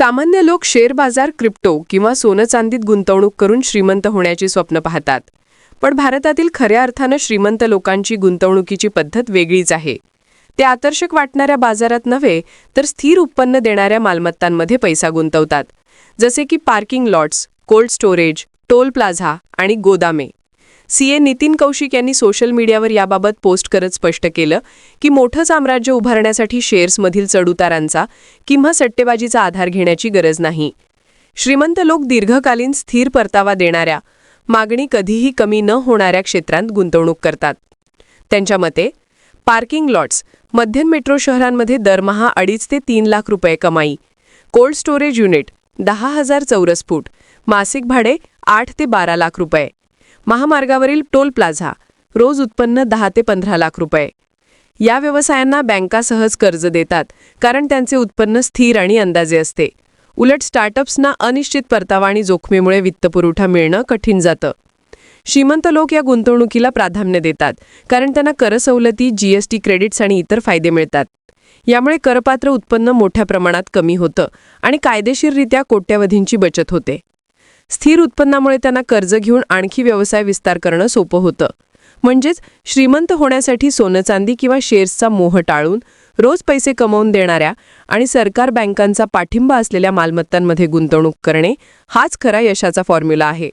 सामान्य लोक शेअर बाजार क्रिप्टो किंवा सोनं चांदीत गुंतवणूक करून श्रीमंत होण्याची स्वप्न पाहतात. पण भारतातील खऱ्या अर्थानं श्रीमंत लोकांची गुंतवणुकीची पद्धत वेगळीच आहे. ते आकर्षक वाटणाऱ्या बाजारात नव्हे तर स्थिर उत्पन्न देणाऱ्या मालमत्तांमध्ये पैसा गुंतवतात. जसे की parking lots cold storage toll plaza आणि गोदामे. सीए नितीन कौशिक यांनी सोशल मीडियावर याबाबत पोस्ट करत स्पष्ट केलं की मोठं साम्राज्य उभारण्यासाठी शेअर्समधील चढउतारांचा किंवा सट्टेबाजीचा आधार घेण्याची गरज नाही. श्रीमंत लोक दीर्घकालीन स्थिर परतावा देणाऱ्या मागणी कधीही कमी न होणाऱ्या क्षेत्रांत गुंतवणूक करतात. त्यांच्या मते पार्किंग लॉट्स मध्यम मेट्रो शहरांमध्ये दरमहा अडीच ते तीन लाख रुपये कमाई कोल्ड स्टोरेज युनिट दहा हजार चौरस फूट मासिक भाडे आठ ते बारा लाख रुपये. महामार्गावरील टोल प्लाझा रोज उत्पन्न दहा ते पंधरा लाख रुपये. या व्यवसायांना बँका सहज कर्ज देतात कारण त्यांचे उत्पन्न स्थिर आणि अंदाजे असते. उलट स्टार्टअप्सना अनिश्चित परतावा आणि जोखमीमुळे वित्तपुरवठा मिळणं कठीण जातं. श्रीमंत लोक या गुंतवणुकीला प्राधान्य देतात कारण त्यांना करसवलती जीएसटी क्रेडिट्स आणि इतर फायदे मिळतात. यामुळे करपात्र उत्पन्न मोठ्या प्रमाणात कमी होतं आणि कायदेशीररित्या कोट्यावधींची बचत होते. स्थिर उत्पन्नामुळे त्यांना कर्ज घेऊन आणखी व्यवसाय विस्तार करणं सोपं होतं. म्हणजेच श्रीमंत होण्यासाठी सोनं चांदी किंवा शेअर्सचा मोह टाळून रोज पैसे कमवून देणाऱ्या आणि सरकार बँकांचा पाठिंबा असलेल्या मालमत्तांमध्ये गुंतवणूक करणे हाच खरा यशाचा फॉर्म्युला आहे.